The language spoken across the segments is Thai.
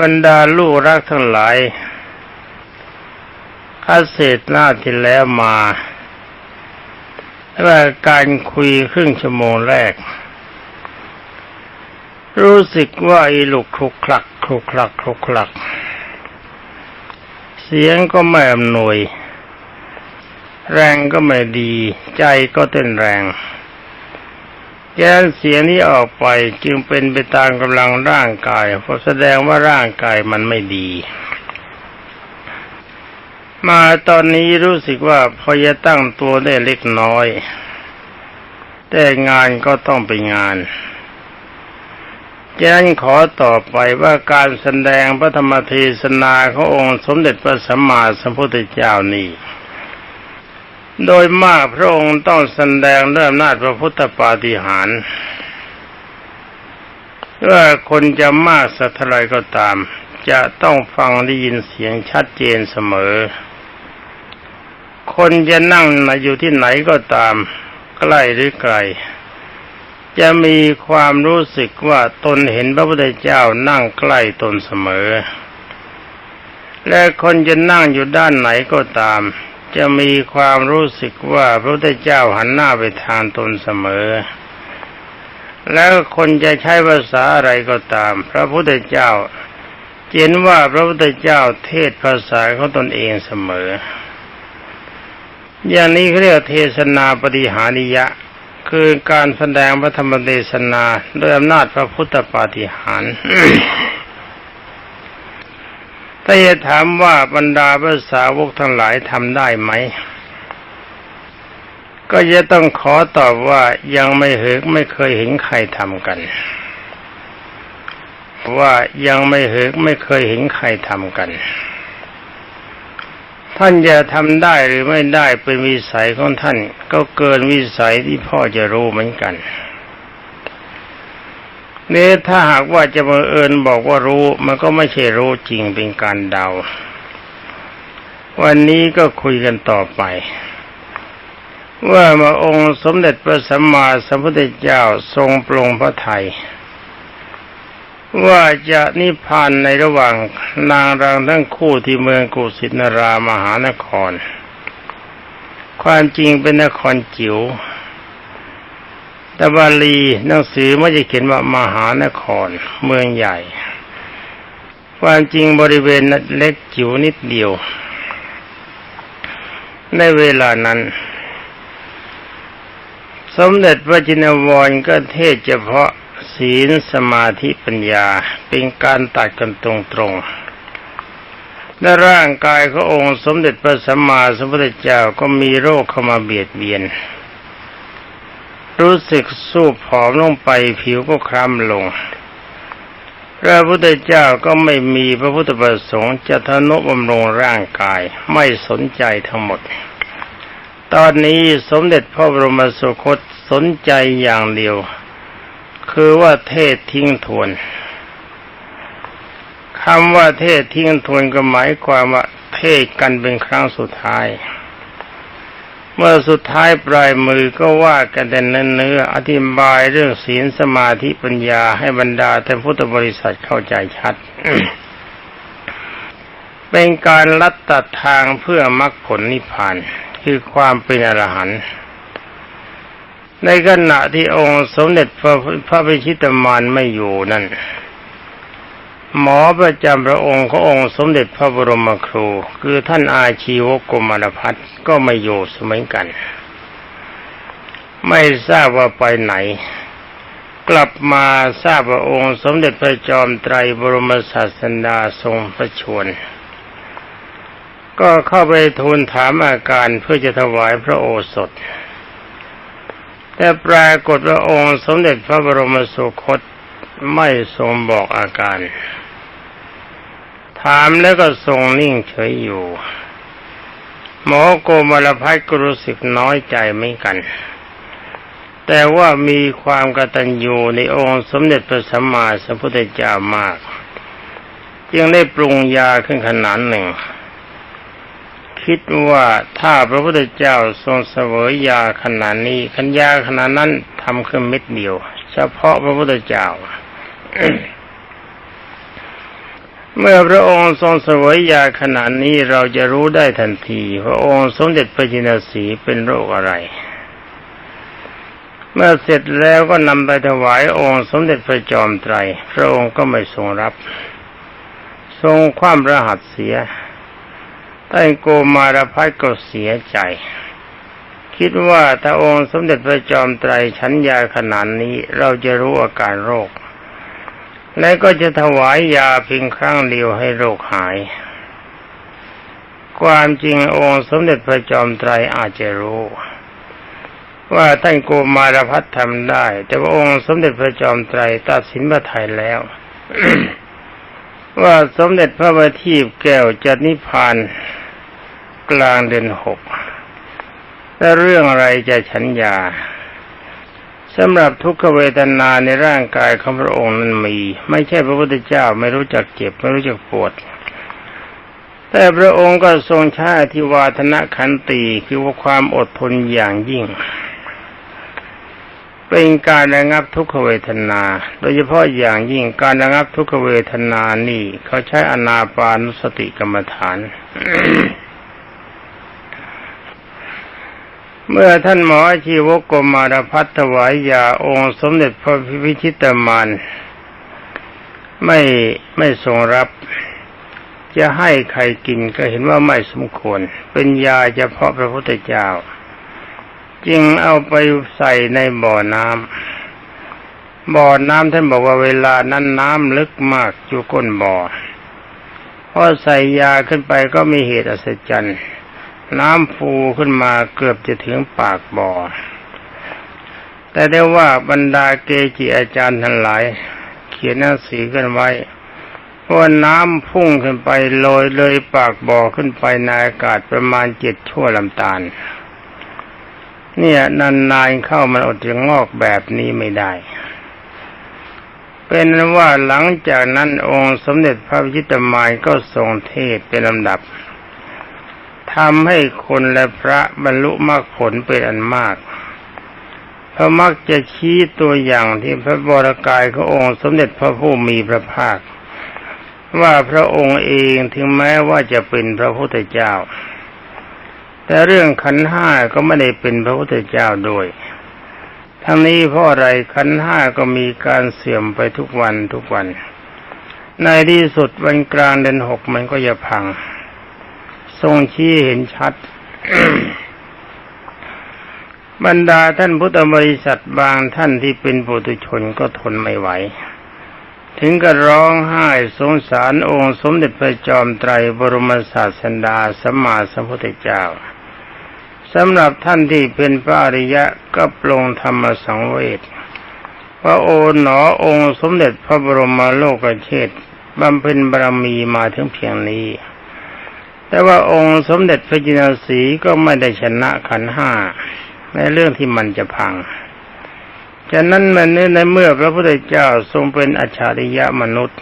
บรรดาลูกรักทั้งหลายอาเศษหน้าที่แล้วมาว่าการคุยครึ่งชั่วโมงแรก รู้สึกว่าอีลูกคลุกคลักคลุกคลักคลุกคลัก เสียงก็ไม่อำนวย แรงก็ไม่ดี ใจก็เต้นแรง แกนเสียงนี้ออกไปจึงเป็นไปตามกำลังร่างกายเพราะแสดงว่าร่างกายมันไม่ดี มาตอนนี้รู้สึกว่าพอจะตั้งตัวได้เล็กน้อย แต่งานก็ต้องเป็นงานฉะนั้นขอต่อไปว่าการแสดงพระธรรมเทศนาขององค์สมเด็จพระสัมมาสัมพุทธเจ้านี้ โดยมากพระองค์ต้องแสดงเริ่มนาจพระพุทธปาฏิหาริย์ว่าคนจะมากสักเท่าไรก็ตาม จะต้องฟังได้ยินเสียงชัดเจนเสมอ คนจะนั่งอยู่ที่ไหนก็ตาม ใกล้หรือไกล จะมีความรู้สึกว่าตนเห็นพระพุทธเจ้านั่งใกล้ตนเสมอ และคนจะนั่งอยู่ด้านไหนก็ตาม จะมีความรู้สึกว่าพระพุทธเจ้าหันหน้าไปทางตนเสมอ แล้วคนจะใช้ภาษาอะไรก็ตาม พระพุทธเจ้าเห็นว่าพระพุทธเจ้าเทศภาษาของตนเองเสมอ อย่างนี้เรียกเทศนาปฏิหานิยะ คือการแสดงพระธรรมเทศนาด้วยอำนาจพระพุทธปาฏิหาริย์ ถ้าจะถามว่าบรรดาภาษาวกทั้งหลายทำได้ไหม ก็จะต้องขอตอบว่ายังไม่เห็นไม่เคยเห็นใครทำกัน ว่ายังไม่เห็นไม่เคยเห็นใครทำกัน ท่านจะทำได้หรือไม่ได้เป็นวิสัยของท่าน ก็เกินวิสัยที่พ่อจะรู้เหมือนกัน นี่ถ้าหากว่าจะบังเอิญบอกว่ารู้ มันก็ไม่ใช่รู้จริงเป็นการเดา วันนี้ก็คุยกันต่อไป ว่ามาองค์สมเด็จพระสัมมาสัมพุทธเจ้าทรงปรงพระไทยว่าจะนิพพานในระหว่างนางรังทั้งคู่ที่เมืองกุสินารามหานคร ความจริงเป็นนครจิ๋ว แต่บาลีหนังสือไม่จะเขียนว่ามหานคร เมืองใหญ่ความจริงบริเวณเล็กจิ๋วนิดเดียว ในเวลานั้น สมเด็จพระจินวรก็เทศเฉพาะศีลสมาธิปัญญาเป็นการตัดกันตรงๆและร่างกายขององค์สมเด็จพระสัมมาสัมพุทธเจ้าก็มีโรคเข้ามาเบียดเบียน รู้สึกสู้ผอมลงไปผิวก็คล้ำลง พระพุทธเจ้าก็ไม่มีพระพุทธประสงค์จะทนุบำรุงร่างกายไม่สนใจทั้งหมด ตอนนี้สมเด็จพระบรมสุคตสนใจอย่างเดียว คือว่าเทศทิ้งทวนคำว่าเทศทิ้งทวนก็หมายความว่าเทศกันเป็นครั้งสุดท้าย เมื่อสุดท้ายปลายมือก็ว่ากันแต่เนื้ออธิบายเรื่องศีลสมาธิปัญญาให้บรรดาท่านพุทธบริษัทเข้าใจชัด เป็นการลัดตัดทางเพื่อมรรคผลนิพพาน คือความเป็นอรหันต์ในขณะที่องค์สมเด็จพระพระพิชิตมารไม่อยู่นั่น หมอประจำพระองค์ขององค์สมเด็จพระบรมครู คือท่านอาชีวกมารพัฒก็ไม่อยู่เสมอกัน ไม่ทราบว่าไปไหน กลับมาทราบว่าองค์สมเด็จพระจอมไตรบรมศาสดาทรงพระชวรก็เข้าไปทูลถามอาการเพื่อจะถวายพระโอสถ แต่ปรากฏว่าองค์สมเด็จพระบรมสุคต ไม่ทรงบอกอาการ ถามแล้วก็ทรงนิ่งเฉยอยู่ หมอโกมารพัฒก็รู้สึกน้อยใจไม่กัน แต่ว่ามีความกตัญญูในองค์สมเด็จพระสัมมาสัมพุทธเจ้ามาก จึงได้ปรุงยาขึ้นขนาดหนึ่ง คิดว่าถ้าพระพุทธเจ้าทรงเสวยยาขนาดนี้ขันยาขนาดนั้นทำขึ้นเม็ดเดียว เฉพาะพระพุทธเจ้า เมื่อพระองค์ทรงเสวยยาขนาดนี้เราจะรู้ได้ทันทีพระองค์สมเด็จพระจินสีเป็นโรคอะไร เมื่อเสร็จแล้วก็นำไปถวายองค์สมเด็จพระจอมไตร พระองค์ก็ไม่ทรงรับ ทรงความรหัสเสียท่านโกมารพัฒก็เสียใจ คิดว่าถ้าองค์สมเด็จพระจอมไตรชั้นยาขนาดนี้เราจะรู้อาการโรค และก็จะถวายยาเพียงครั้งเดียวให้โรคหาย ความจริงองค์สมเด็จพระจอมไตรอาจจะรู้ ว่าท่านโกมารพัฒทำได้ แต่ว่าองค์สมเด็จพระจอมไตรตัดสินพระทัยแล้ว ว่าสมเด็จพระบัณฑิตแก้วจะนิพพานกลางเดือนหกและเรื่องอะไรจะฉันยา สำหรับทุกขเวทนาในร่างกายของพระองค์นั้นมี ไม่ใช่พระพุทธเจ้าไม่รู้จักเจ็บไม่รู้จักปวด แต่พระองค์ก็ทรงใช้อธิวาทนะขันตีคือว่าความอดทนอย่างยิ่ง เป็นการระงับทุกขเวทนา โดยเฉพาะอย่างยิ่งการระงับทุกขเวทนานี่ เขาใช้อนาปานุสติกรรมฐาน เมื่อท่านหมอชีวกกมารพัฒถวายยาองค์สมเด็จพระพิชิตมานไม่ไม่ทรงรับ จะให้ใครกินก็เห็นว่าไม่สมควร เป็นยาเฉพาะพระพุทธเจ้า จึงเอาไปใส่ในบ่อน้ำบ่อน้ำท่านบอกว่าเวลานั้นน้ำลึกมากอยู่ก้นบ่อพอใส่ยาขึ้นไปก็มีเหตุอัศจรรย์ น้ำฟูขึ้นมาเกือบจะถึงปากบ่อ แต่ได้ว่าบรรดาเกจิอาจารย์ทั้งหลาย เขียนหนังสือกันไว้ว่าน้ำพุ่งขึ้นไปลอยเลยปากบ่อขึ้นไปในอากาศประมาณเจ็ดชั่วลำตาล เนี่ยนานๆเข้ามันอดจะงอกแบบนี้ไม่ได้ เป็นว่าหลังจากนั้นองค์สมเด็จพระพิชิตมายก็ทรงเทศเป็นลำดับ ทำให้คนและพระบรรลุมรรคผลเป็นอันมากพระมักจะชี้ตัวอย่างที่พระบรกายขององค์สมเด็จพระผู้มีพระภาค ว่าพระองค์เองถึงแม้ว่าจะเป็นพระพุทธเจ้า แต่เรื่องขันห้าก็ไม่ได้เป็นพระพุทธเจ้าโดยทั้งนี้เพราะอะไรขันห้าก็มีการเสื่อมไปทุกวันทุกวัน ในที่สุดวันกลางเดือนหกมันก็จะพัง ทรงชี้เห็นชัด บรรดาท่านพุทธบริษัทบางท่านที่เป็นปุถุชนก็ทนไม่ไหว ถึงกับร้องไห้สงสารองค์สมเด็จพระจอมไตรบรมศาสดาสัมมาสัมพุทธเจ้าสำหรับท่านที่เป็นพระอริยะก็ปรงธรรมสังเวชว่าโอหนอองค์สมเด็จพระบรมโลกเชษบำเพ็ญบารมีมาถึงเพียงนี้ แต่ว่าองค์สมเด็จพระจินสีก็ไม่ได้ชนะขันห้าในเรื่องที่มันจะพังฉะนั้นมันในเมื่อพระพุทธเจ้าทรงเป็นอัจฉริยะมนุษย์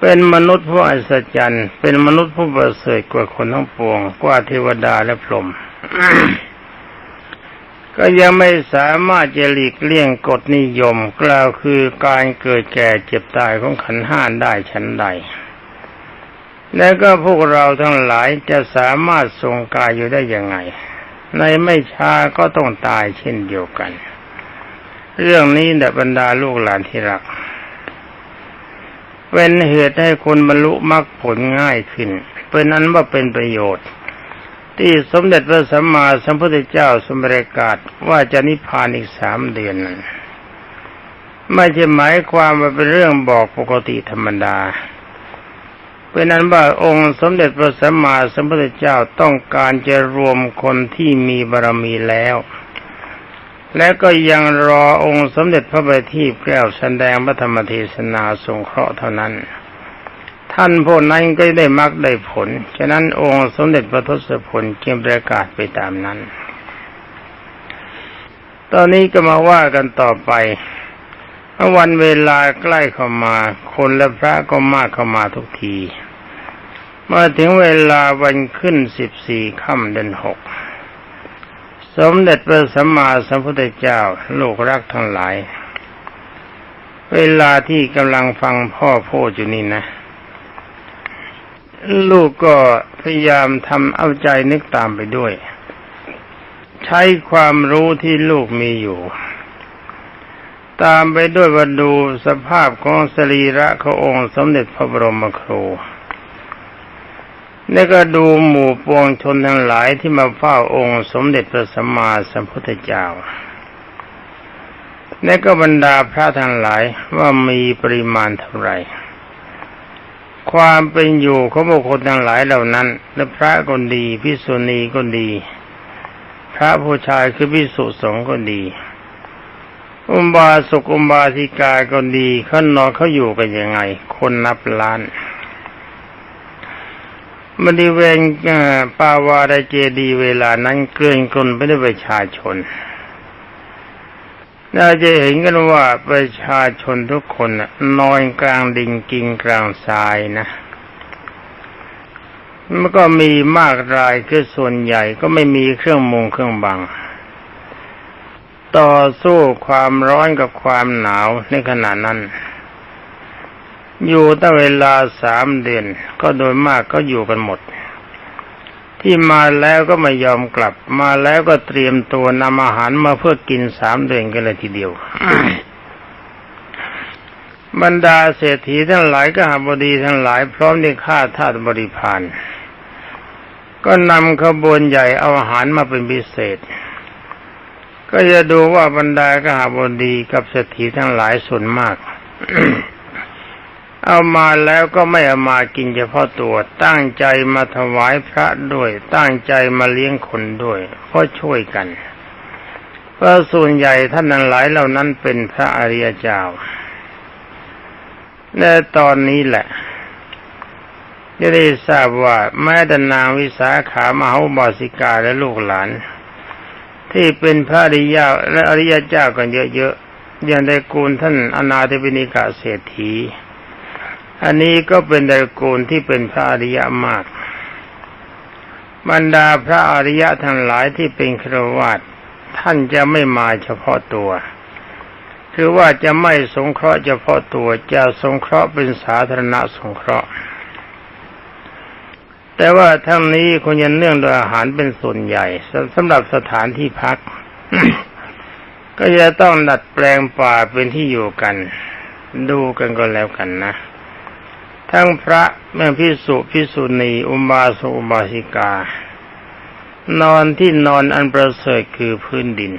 เป็นมนุษย์ผู้อัศจรรย์ เป็นมนุษย์ผู้ประเสริฐกว่าคนทั้งปวง กว่าเทวดาและพรหมก็ยังไม่สามารถจะหลีกเลี่ยงกฎนิยม กล่าวคือการเกิดแก่เจ็บตายของขันห้าได้ชั้นใด แล้วก็พวกเราทั้งหลายจะสามารถทรงกายอยู่ได้ยังไง ในไม่ช้าก็ต้องตายเช่นเดียวกัน เรื่องนี้เดบรรดาลูกหลานที่รัก เป็นเหตุให้คนบรรลุมรรคผลง่ายขึ้น เป็นนั้นว่าเป็นประโยชน์ ที่สมเด็จพระสัมมาสัมพุทธเจ้าสมรกาศว่าจะนิพพานอีกสามเดือนนั้นไม่ใช่หมายความว่าเป็นเรื่องบอกปกติธรรมดา เป็นนั้นว่าองค์สมเด็จพระสัมมาสัมพุทธเจ้าต้องการจะรวมคนที่มีบารมีแล้ว และก็ยังรอองค์สมเด็จพระบัณฑิตแก้วแสดงพระธรรมเทศนาสงเคราะห์เท่านั้น ท่านพวกนั้นก็ได้มรรคได้ผล ฉะนั้นองค์สมเด็จพระทศพลจึงประกาศไปตามนั้น ตอนนี้ก็มาว่ากันต่อไปวันเวลาใกล้เข้ามา คนและพระก็มากเข้ามาทุกที มาถึงเวลาวันขึ้นสิบสี่ค่ำเดือนหก สมเด็จพระสัมมาสัมพุทธเจ้าลูกรักทั้งหลาย เวลาที่กำลังฟังพ่อพูดอยู่นี่นะ ลูกก็พยายามทำเอาใจนึกตามไปด้วย ใช้ความรู้ที่ลูกมีอยู่ ตามไปด้วยว่าดูสภาพของสรีระขององค์สมเด็จพระบรมครู แล้วก็ดูหมู่ปวงชนทั้งหลายที่มาเฝ้าองค์สมเด็จพระสัมมาสัมพุทธเจ้า และก็บรรดาพระทั้งหลายว่ามีปริมาณเท่าไหร่ ความเป็นอยู่ของบุคคลทั้งหลายเหล่านั้น และพระก็ดีพิสุณีก็ดี พระผู้ชายคือพิสุสงฆ์ก็ดี อุบาสกอุบาสิกาก็ดีเขานอนเขาอยู่กันยังไง คนนับล้าน บริเวณปาวาราเจดีเวลานั้นเกลื่อนกลนไปด้วยประชาชนเราจะเห็นกันว่าประชาชนทุกคนนอนกลางดินกินกลางทรายนะมันก็มีมากรายคือส่วนใหญ่ก็ไม่มีเครื่องมุงเครื่องบัง ต่อสู้ความร้อนกับความหนาวในขณะนั้น อยู่ตั้งเวลาสามเดือน ก็โดยมากก็อยู่กันหมด ที่มาแล้วก็ไม่ยอมกลับ มาแล้วก็เตรียมตัวนำอาหารมาเพื่อกินสามเดือนกันเลยทีเดียว บรรดาเศรษฐีทั้งหลายก็หาบดีทั้งหลาย พร้อมในข้าทาสบริพารก็นำขบวนใหญ่เอาอาหารมาเป็นพิเศษ ก็จะดูว่าบรรดากหาบดีกับเศรษฐีทั้งหลายส่วนมาก เอามาแล้วก็ไม่เอามากินเฉพาะตัว ตั้งใจมาถวายพระด้วย ตั้งใจมาเลี้ยงคนด้วยเพราะช่วยกันเพราะส่วนใหญ่ท่านนั้นหลายเหล่านั้นเป็นพระอริยเจ้าและตอนนี้แหละจะได้ทราบว่าแม้แต่นางวิสาขามหาบาสิกาและลูกหลาน ที่เป็นพระอริยาและอริยเจ้ากันเยอะๆอย่างได้กูลท่านอนาถบิณิกาเศรษฐี อันนี้ก็เป็นตระกูลที่เป็นพระอริยมาก บรรดาพระอริยะทั้งหลายที่เป็นครวาตท่านจะไม่มาเฉพาะตัว คือว่าจะไม่สงเคราะห์เฉพาะตัวจะสงเคราะห์เป็นสาธารณสงเคราะห์ แต่ว่าทั้งนี้คงจะเนื่องโดยอาหารเป็นส่วนใหญ่สำหรับสถานที่พัก ก็จะต้องดัดแปลงป่าเป็นที่อยู่กัน ดูกันก็แล้วกันนะ ทั้งพระแม่พิสุพิสุณีอุบาสกอุบาสิกา นอนที่นอนอันประเสริฐคือพื้นดิน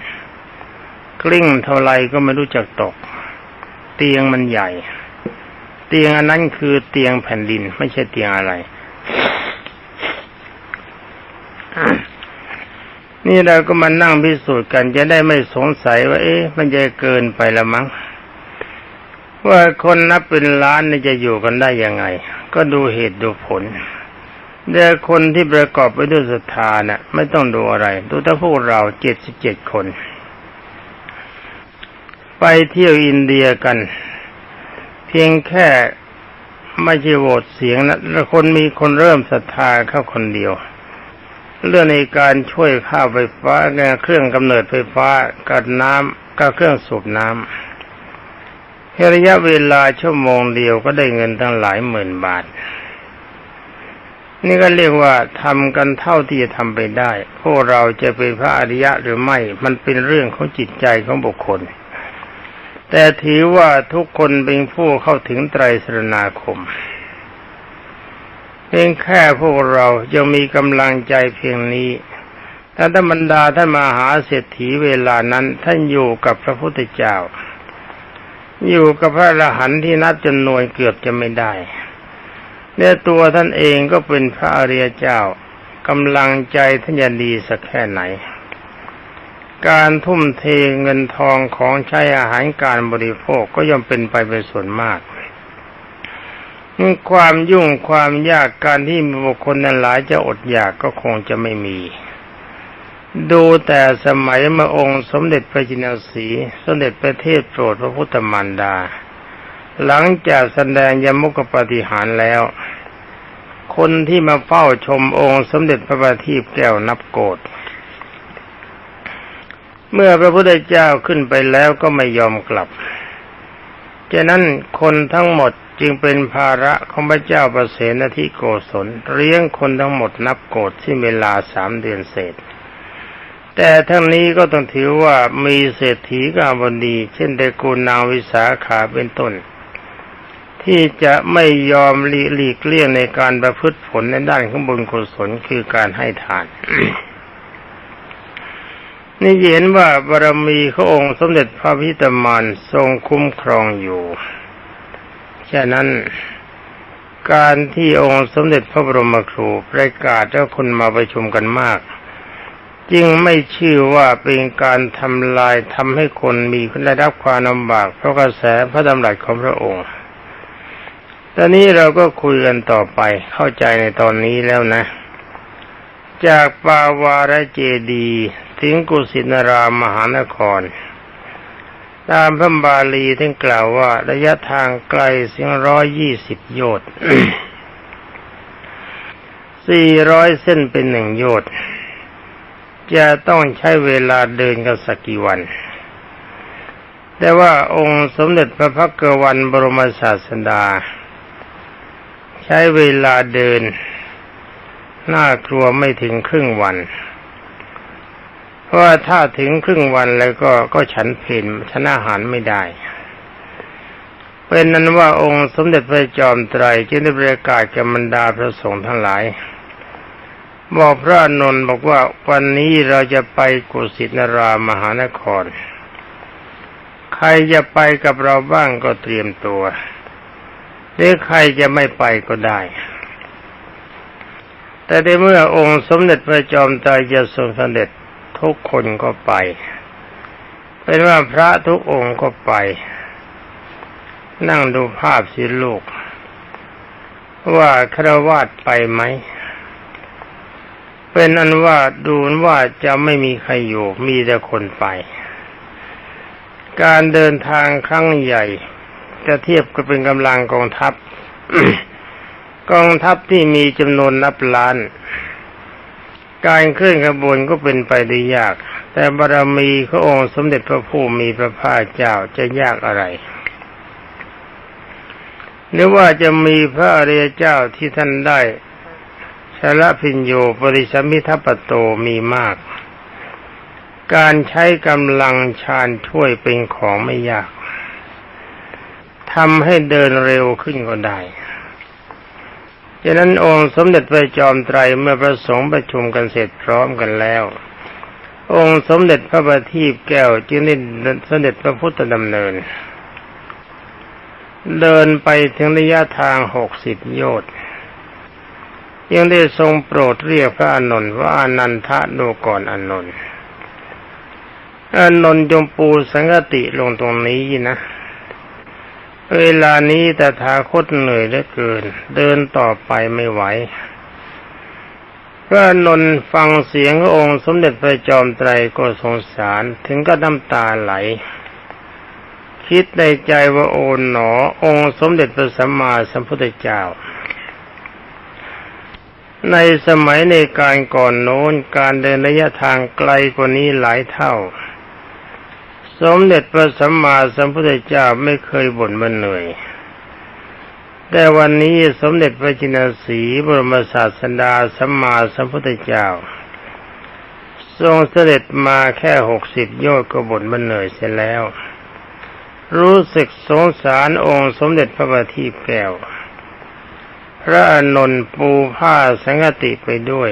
กลิ้งเท่าไรก็ไม่รู้จักตก เตียงมันใหญ่ เตียงอันนั้นคือเตียงแผ่นดินไม่ใช่เตียงอะไร นี่เราก็มานั่งพิสูจน์กันจะได้ไม่สงสัยว่า เอ๊ะ มันจะเกินไปละมั้ง ว่าคนนับเป็นล้านนี่จะอยู่กันได้ยังไง ก็ดูเหตุดูผลแต่คนที่ประกอบไปด้วยศรัทธานะ่ะ ไม่ต้องดูอะไร ดูแต่พวกเราเจ็ดสิบเจ็ดคน ไปเที่ยวอินเดียกัน เพียงแค่ไม่ใช่โหวตเสียงนะแล้วคนมีคนเริ่มศรัทธาเข้าคนเดียว เรื่องในการช่วยข้าวไฟฟ้าเครื่องกำเนิดไฟฟ้ากับน้ำกับเครื่องสูบน้ำ ระยะเวลาชั่วโมงเดียวก็ได้เงินตั้งหลายหมื่นบาท นี่ก็เรียกว่าทำกันเท่าที่จะทำไปได้ พวกเราจะเป็นพระอริยะหรือไม่ มันเป็นเรื่องของจิตใจของบุคคล แต่ถือว่าทุกคนเป็นผู้เข้าถึงไตรสรณาคมเพียงแค่พวกเรายังมีกำลังใจเพียงนี้ท่านธรรมดาท่านมหาเศรษฐีเวลานั้นท่านอยู่กับพระพุทธเจ้า อยู่กับพระอรหันต์ที่นับจำนวนเกือบจะไม่ได้เนี่ยตัวท่านเองก็เป็นพระอริยเจ้ากำลังใจท่านจะดีสักแค่ไหน การทุ่มเทเงินทองของใช้อาหารการบริโภคก็ย่อมเป็นไปเป็นส่วนมากความยุ่งความยากการที่บุคคลนั้นหลายจะอดอยากก็คงจะไม่มี ดูแต่สมัยมาองค์สมเด็จพระจินสี สมเด็จพระเทพโปรดพระพุทธมารดา หลังจากแสดงยมุกปฏิหารแล้ว คนที่มาเฝ้าชมองค์สมเด็จพระบาทีพแก้วนับโกดเมื่อพระพุทธเจ้าขึ้นไปแล้วก็ไม่ยอมกลับฉะนั้นคนทั้งหมดจึงเป็นภาระของพระเจ้าประเสนทิโกศลเลี้ยงคนทั้งหมดนับโกรธที่เวลาสามเดือนเศษ แต่ทั้งนี้ก็ต้องถือว่ามีเศรษฐีกาบดี เช่นเดกูลนางวิสาขาเป็นต้น ที่จะไม่ยอมหลีกเลี่ยงในการประพฤติผลในด้านของบุญกุศลคือการให้ทานนี่เห็นว่าบารมีขององค์สมเด็จพระพิตามานทรงคุ้มครองอยู่ ฉะนั้นการที่องค์สมเด็จพระบรมครูประกาศให้คนมาประชุมกันมาก จึงไม่ชื่อว่าเป็นการทำลายทำให้คนมีคนได้รับความลำบากเพราะกระแสพระดำรัสของพระองค์ ตอนนี้เราก็คุยกันต่อไปเข้าใจในตอนนี้แล้วนะ จากปาวาระเจดีถึงกุสินารามมหานคร ตามพระบาลีท่านกล่าวว่า ระยะทางไกลสียงร้อยยี่สิบโยชน์สี่ร้อยเส้นเป็นหนึ่งโยชน์ จะต้องใช้เวลาเดินกันสักกี่วัน แต่ว่าองค์สมเด็จพระพักกวันบรมศาสดา ใช้เวลาเดิน น่ากลัวไม่ถึงครึ่งวัน เพราะว่าถ้าถึงครึ่งวันแล้วก็ก็ฉันเพลนฉันอาหารไม่ได้เป็นนั้นว่าองค์สมเด็จพระจอมไตรจึงได้ประกาศแก่บรรดาพระสงฆ์ทั้งหลาย บอกพระนนท์บอกว่าวันนี้เราจะไปกุสินารามหานคร ใครจะไปกับเราบ้างก็เตรียมตัวหรือใครจะไม่ไปก็ได้ แต่ในเมื่อองค์สมเด็จพระจอมไตรจะทรงเด็จทุกคนก็ไป เป็นว่าพระทุกองค์ก็ไป นั่งดูภาพสิลูก ว่าครวาดไปไหม เป็นอันว่าดูนว่าจะไม่มีใครอยู่มีแต่คนไป การเดินทางครั้งใหญ่ จะเทียบกับเป็นกำลังกองทัพ กองทัพที่มีจำนวนนับล้าน การเคลื่อนขบวนก็เป็นไปได้ยาก แต่บารมีขององค์สมเด็จพระผู้มีพระภาคเจ้าจะยากอะไรหรือว่าจะมีพระอริยเจ้าที่ท่านได้ ชละพิญโยปริสมิทัปโตมีมาก การใช้กำลังชาญช่วยเป็นของไม่ยากทำให้เดินเร็วขึ้นก็ได้ฉะนั้นองค์สมเด็จพระจอมไตรเมื่อประสงค์ประชุมกันเสร็จพร้อมกันแล้ว องค์สมเด็จพระบัณฑิตแก้วจึงได้เสด็จพระพุทธดำเนิน เดินไปถึงระยะทางหกสิบโยชน์ ยังได้ทรงโปรดเรียกพระอานนท์ว่าอนันทะดูก่อนอานนท์อานนท์จงปูสังกติลงตรงนี้นะ เวลานี้แต่ทาคตเหนื่อยเหลือเกิน เดินต่อไปไม่ไหวพระนนท์ฟังเสียงององค์สมเด็จพระจอมไตรก็สงสารถึงก็น้ำตาไหล คิดในใจว่าโอนหนอ องค์สมเด็จพระสัมมาสัมพุทธเจ้า ในสมัยในการก่อนโน้นการเดินระยะทางไกลกว่านี้หลายเท่า สมเด็จพระสัมมาสัมพุทธเจ้าไม่เคยบ่นมันเหนื่อย แต่วันนี้สมเด็จพระจินสีบรมศาสดาสัมมาสัมพุทธเจ้า ทรงเสด็จมาแค่หกสิบโยชน์ก็บ่นมันเหนื่อยเสียแล้ว รู้สึกสงสารองค์สมเด็จพระบัณฑิตแก้ว ระอนนท์ปูผ้าสังกติไปด้วย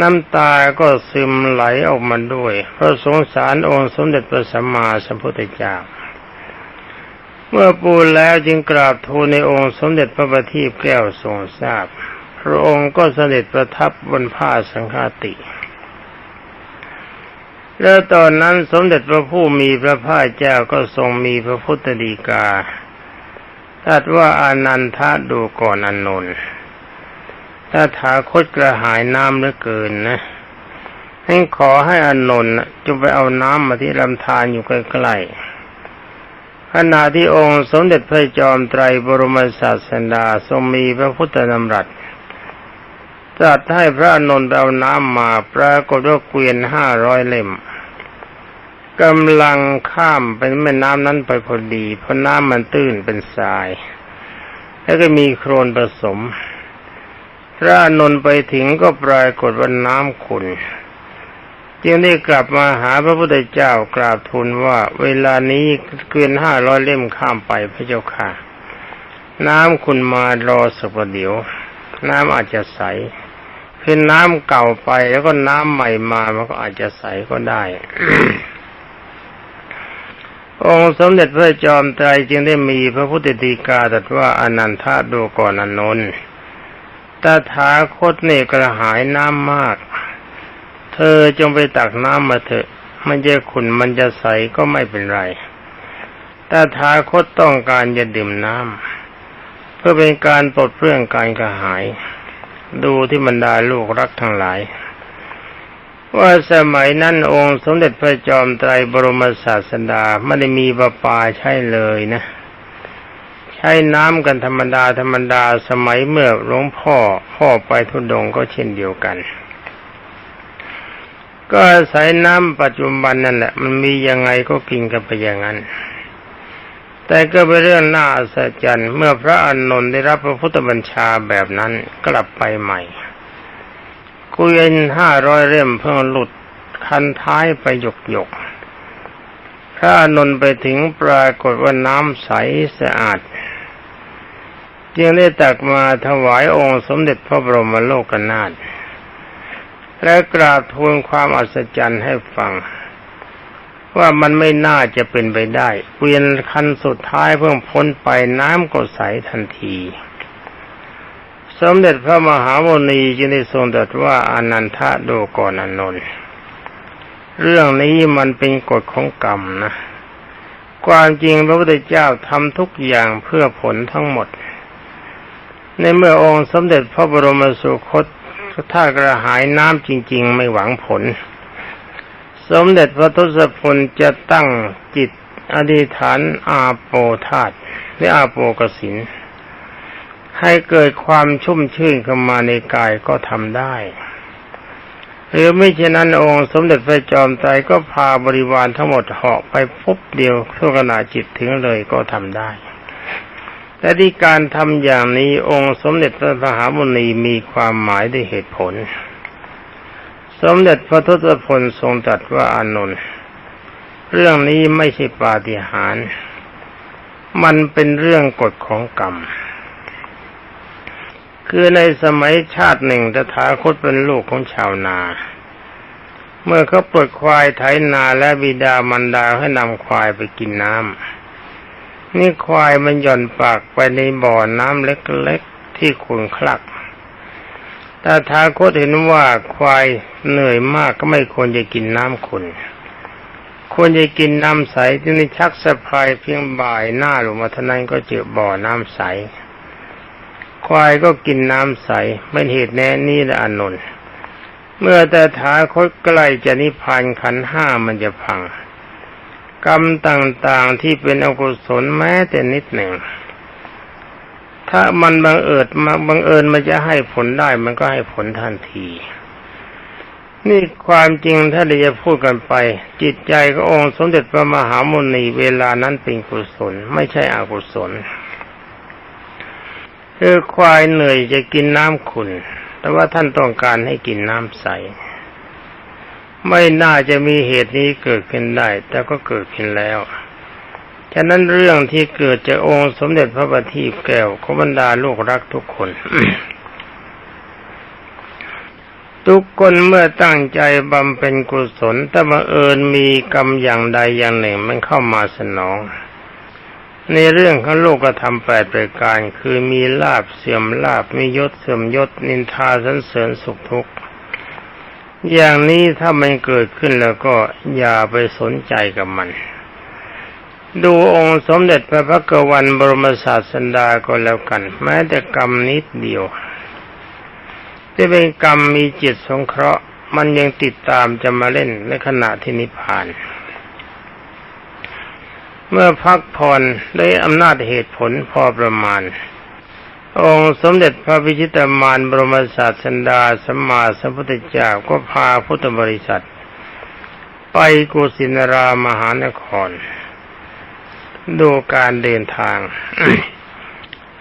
น้ำตาก็ซึมไหลออกมาด้วย เพราะสงสารองค์สมเด็จพระสัมมาสัมพุทธเจ้า เมื่อปูแล้วจึงกราบทูลในองค์สมเด็จพระบัณฑิตแก้วทรงทราบ พระองค์ก็เสด็จประทับบนผ้าสังฆาติแล้วตอนนั้นสมเด็จพระผู้มีพระภาคเจ้าก็ทรงมีพระพุทธดีกา ตรัสว่าอานันทะดูก่อนอนนนถ้าถาคตกระหายน้ำเหลือเกินนะให้ขอให้อนนนท์จงไปเอาน้ำมาที่ลำธารอยู่ใกล้ๆขณะที่องค์สมเด็จพระจอมไตรบรมศาสดาทรงมีพระพุทธนำรัสตรัสให้พระอนนท์เอาน้ำมาปรากฏว่าเกวียนห้าร้อยเล่ม กำลังข้ามเป็นแม่น้ำนั้นไปพอดี เพราะน้ำมันตื้นเป็นทราย แล้วก็มีโครนผสมพระอานนท์ไปถึงก็ปรากฏว่าน้ำขุนจึงได้กลับมาหาพระพุทธเจ้ากราบทูลว่า เวลานี้เกินห้าร้อยเล่มข้ามไปพระเจ้าค่ะ น้ำคุณมารอสักประเดี๋ยว น้ำอาจจะใสคือน้ำเก่าไปแล้วก็น้ำใหม่มามันก็อาจจะใสก็ได้ องค์สมเด็จพระจอมไตรจึงได้มีพระพุทธดีกาตรัสว่าอนันทาดูก่อนอนนท์ตถาคตเนกระหายน้ำมาก เธอจงไปตักน้ำมาเถอะ มันจะขุนมันจะใสก็ไม่เป็นไรตาถาคตต้องการจะดื่มน้ำเพื่อเป็นการปลดเปลื้องการกระหาย ดูที่บรรดาลูกรักทั้งหลาย ว่าสมัยนั้นองค์สมเด็จพระจอมไตรบรมศาสดาไม่ได้มีประปาใช่เลยนะ ใช้น้ำกันธรรมดาธรรมดาสมัยเมื่อหลวงพ่อพ่อไปทุดงก็เช่นเดียวกัน ก็อาศัยน้ำปัจจุบันนั่นแหละ มันมียังไงก็กินกันไปอย่างนั้น แต่ก็เป็นเรื่องน่าอัศจรรย์เมื่อพระอานนท์ได้รับพระพุทธบัญชาแบบนั้นกลับไปใหม่ กุยนห้าร้อยเล่มเพิ่งหลุดคันท้ายไปหยกหยกพระนนท์ไปถึงปรากฏว่าน้ำใสสะอาด จึงได้ตักมาถวายองค์สมเด็จพระบรมโลกนาถและกราบทูลความอัศจรรย์ให้ฟัง ว่ามันไม่น่าจะเป็นไปได้ เกวียนคันสุดท้ายเพิ่งพ้นไปน้ำก็ใสทันที สมเด็จพระมหาโมนีจึงได้ทรงตรัสว่าอนันทะดูก่อนอนนท์เรื่องนี้มันเป็นกฎของกรรมนะ ความจริงพระพุทธเจ้าทำทุกอย่างเพื่อผลทั้งหมด ในเมื่อองค์สมเด็จพระบรมสุคตถ้ากระหายน้ำจริง ๆ ไม่หวังผล สมเด็จพระทศพลจะตั้งจิตอธิษฐานอาโปธาตหรืออาโปกสิน ให้เกิดความชุ่มชื่นเข้ามาในกายก็ทำได้หรือไม่เช่นนั้นองค์สมเด็จพระจอมไตรก็พาบริวารทั้งหมดเหาะไปพบเดียวทั่วขณะจิตถึงเลยก็ทำได้แต่ที่การทำอย่างนี้องค์สมเด็จพระมหามุนีมีความหมายด้วยเหตุผล สมเด็จพระทศพลทรงตรัสว่าอานนท์เรื่องนี้ไม่ใช่ปาฏิหาริย์มันเป็นเรื่องกฎของกรรม คือในสมัยชาติหนึ่งตถาคตเป็นลูกของชาวนา เมื่อเขาปลดควายไถนาและบิดามันดาให้นำควายไปกินน้ำนี่ควายมันหย่อนปากไปในบ่อน้ำเล็กๆที่ขุ่นคลักต่ทาคตเห็นว่าควายเหนื่อยมากก็ไม่ควรจะกินน้ำขุ่นควรจะกินน้ำใสที่นี่ชักสะพายเพียงบ่ายหน้าลงมาเท่านั้นก็เจอบ่อน้ำใส ควายก็กินน้ำใสไม่เหตุแน่นี่ละอนนท์เมื่อแต่ถาคตใกล้จะนิพพานขันห้ามันจะพัง กรรมต่างๆที่เป็นอกุศลแม้แต่นิดหนึ่ง ถ้ามันบังเอิญมาบังเอิญมันจะให้ผลได้มันก็ให้ผลทันที นี่ความจริงถ้าเราจะพูดกันไป จิตใจขององค์สมเด็จพระมหามุนีเวลานั้นเป็นกุศล ไม่ใช่อกุศล คือควายเหนื่อยจะกินน้ำขุนแต่ว่าท่านต้องการให้กินน้ำใส ไม่น่าจะมีเหตุนี้เกิดขึ้นได้ แต่ก็เกิดขึ้นแล้ว ฉะนั้นเรื่องที่เกิดจากองค์สมเด็จพระบัณฑิตแก้วขบรรดาลูกรักทุกคน ทุกคนเมื่อตั้งใจบำเพ็ญกุศลแต่บังเอิญมีกรรมอย่างใดอย่างหนึ่งมันเข้ามาสนอง ในเรื่องของโลกธรรมแปดประการ คือมีลาบเสื่อมลาบมียศเสื่อมยศนินทาสันเสริญสุขทุกข์อย่างนี้ถ้ามันเกิดขึ้นแล้วก็อย่าไปสนใจกับมัน ดูองค์สมเด็จพระพักวันบรมศาสดาก็แล้วกัน แม้แต่กรรมนิดเดียวที่เป็นกรรมมีจิตสงเคราะห์ มันยังติดตามจะมาเล่นในขณะที่นิพพาน เมื่อพักผ่อนได้อำนาจเหตุผลพอประมาณ องค์สมเด็จพระวิชิตามานบรมศาสดาสัมมาสัมพุทธเจ้าก็พาพุทธบริษัท ไปกุสินารามหานคร ดูการเดินทาง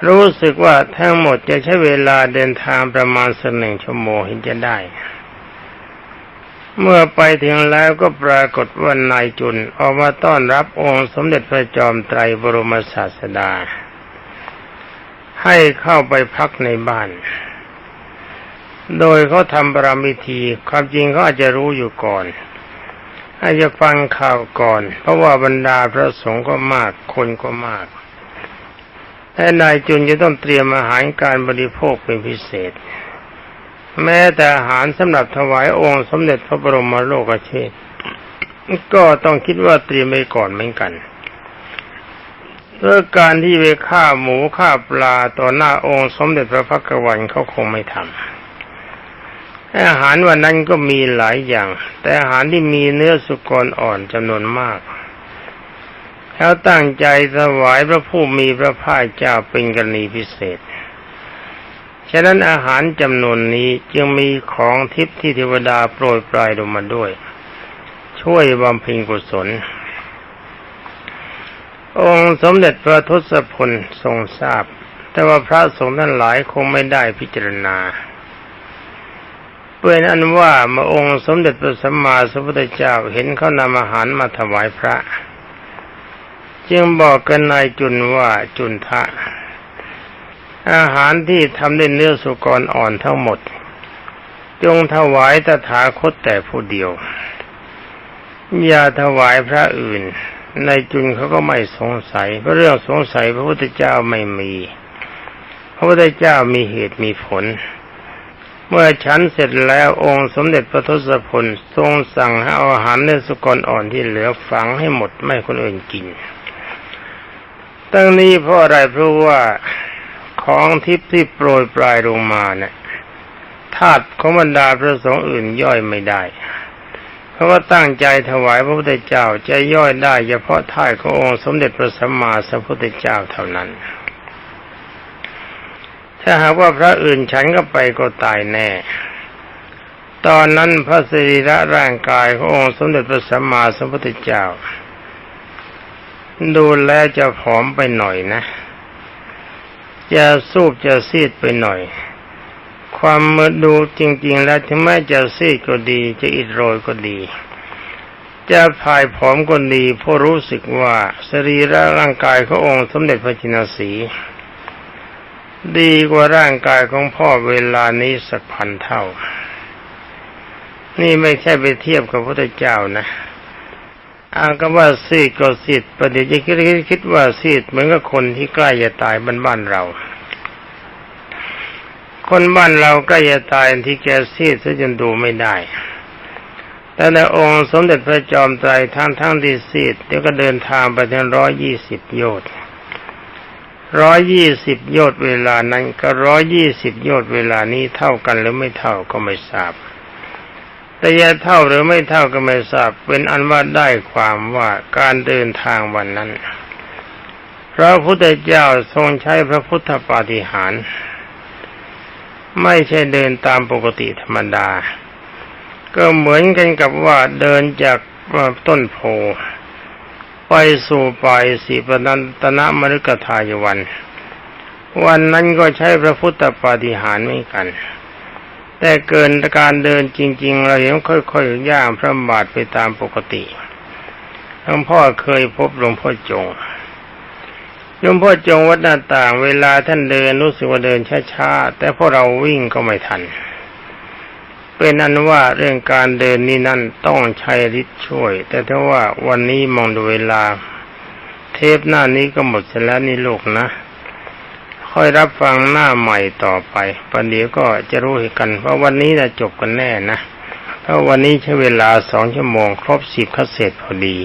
รู้สึกว่าทั้งหมดจะใช้เวลาเดินทางประมาณสักหนึ่งชั่วโมงเห็นจะได้ เมื่อไปถึงแล้วก็ปรากฏว่านายจุนออกมาต้อนรับองค์สมเด็จพระจอมไตรบรมศาสดา ให้เข้าไปพักในบ้าน โดยเขาทำปรมิธีความจริงเขาอาจจะรู้อยู่ก่อนอาจจะฟังข่าวก่อน เพราะว่าบรรดาพระสงฆ์ก็มากคนก็มากและนายจุนจะต้องเตรียมอาหารการบริโภคเป็นพิเศษ แม้แต่อาหารสำหรับถวายองค์สมเด็จพระบรมโลกเชษก็ต้องคิดว่าเตรียมไว้ก่อนเหมือนกันเพื่อการที่ไปฆ่าหมูฆ่าปลาต่อหน้าองค์สมเด็จพระพักวันเขาคงไม่ทำอาหารวันนั้นก็มีหลายอย่าง แต่อาหารที่มีเนื้อสุกรอ่อนจำนวนมากแล้วตั้งใจถวายพระผู้มีพระภาคเจ้าเป็นกรณีพิเศษ ฉะนั้นอาหารจำนวนนี้จึงมีของทิพย์ที่เทวดาโปรยปลายลงมาด้วย ช่วยบำเพ็ญกุศล องค์สมเด็จพระทศพลทรงทราบ แต่ว่าพระสงฆ์ท่านหลายคงไม่ได้พิจารณาเป็นอันว่าเมื่อองค์สมเด็จพระสัมมาสัมพุทธเจ้าเห็นเขานำอาหารมาถวายพระ จึงบอกกันนายจุนว่าจุนทะ อาหารที่ทำด้วยเนื้อสุกรอ่อนทั้งหมด จงถวายตถาคตแต่ผู้เดียว อย่าถวายพระอื่น ในจุนเขาก็ไม่สงสัย เพราะเรื่องสงสัยพระพุทธเจ้าไม่มี พระพุทธเจ้ามีเหตุมีผล เมื่อฉันเสร็จแล้วองค์สมเด็จพระทศพลทรงสั่งให้เอาอาหารเนื้อสุกรอ่อนที่เหลือฝังให้หมดไม่คนอื่นกิน ตั้งนี้เพราะอะไรเพราะว่า ของทิพย์ที่โปรยปลายลงมาเนี่ยธาตุของบรรดาพระสงฆ์อื่นย่อยไม่ได้ เพราะว่าตั้งใจถวายพระพุทธเจ้าจะย่อยได้เฉพาะธาตุขององค์สมเด็จพระสัมมาสัมพุทธเจ้าเท่านั้น ถ้าหากว่าพระอื่นฉันก็ไปก็ตายแน่ ตอนนั้นพระสรีระร่างกายขององค์สมเด็จพระสัมมาสัมพุทธเจ้า ดูแลจะผอมไปหน่อยนะ จะสูบจะซีดไปหน่อย ความมือดูจริง ๆ แล้วถึงแม้จะซีดก็ดี จะอิดโรยก็ดี จะพายผอมก็ดีเพราะรู้สึกว่าสรีระร่างกายขององค์สมเด็จพระจินสี ดีกว่าร่างกายของพ่อเวลานี้สักพันเท่า นี่ไม่ใช่ไปเทียบกับพระเจ้านะ อาก็ว่าซีดก็ซีดประเดี๋ยวจะคิดคิดว่าซีดเหมือนกับคนที่ใกล้จะตายบ้านบ้านเรา คนบ้านเราใกล้จะตายที่แกซีดซะจนดูไม่ได้ แต่ในองค์สมเด็จพระจอมไตรทั้งทั้งที่ซีดเดี๋ยวก็เดินทางไปถึงร้อยยี่สิบโยชน์ร้อยยี่สิบโยชน์เวลานั้นก็ร้อยยี่สิบโยชน์เวลานี้เท่ากันหรือไม่เท่าก็ไม่ทราบ แต่ยาเท่าหรือไม่เท่าก็ไม่ทราบเป็นอันว่าได้ความว่าการเดินทางวันนั้น พระพุทธเจ้าทรงใช้พระพุทธปาฏิหาริย์ไม่ใช่เดินตามปกติธรรมดา ก็เหมือนกันกับว่าเดินจากต้นโพไปสู่ปลายสีปนันตนะมฤกทายวัน วันนั้นก็ใช้พระพุทธปาฏิหาริย์ไม่กัน แต่เกินการเดินจริง ๆ เราเห็นค่อยๆย่างพระบาทไปตามปกติหลวงพ่อเคยพบหลวงพ่อจงหลวงพ่อจงวัดหน้าต่าง เวลาท่านเดินรู้สึกว่าเดินช้าๆแต่พวกเราวิ่งก็ไม่ทัน เป็นอันว่าเรื่องการเดินนี่นั่นต้องใช้ฤทธิ์ช่วย แต่ถ้าว่าวันนี้มองดูเวลา เทปหน้านี้ก็หมดเสร็จแล้วนี่ลูกนะ ค่อยรับฟังหน้าใหม่ต่อไปประเดี๋ยวก็จะรู้กันว่าวันนี้จะจบกันแน่นะเพราะวันนี้ใช้เวลาสองชั่วโมงครบสิบคัสเศษพอดี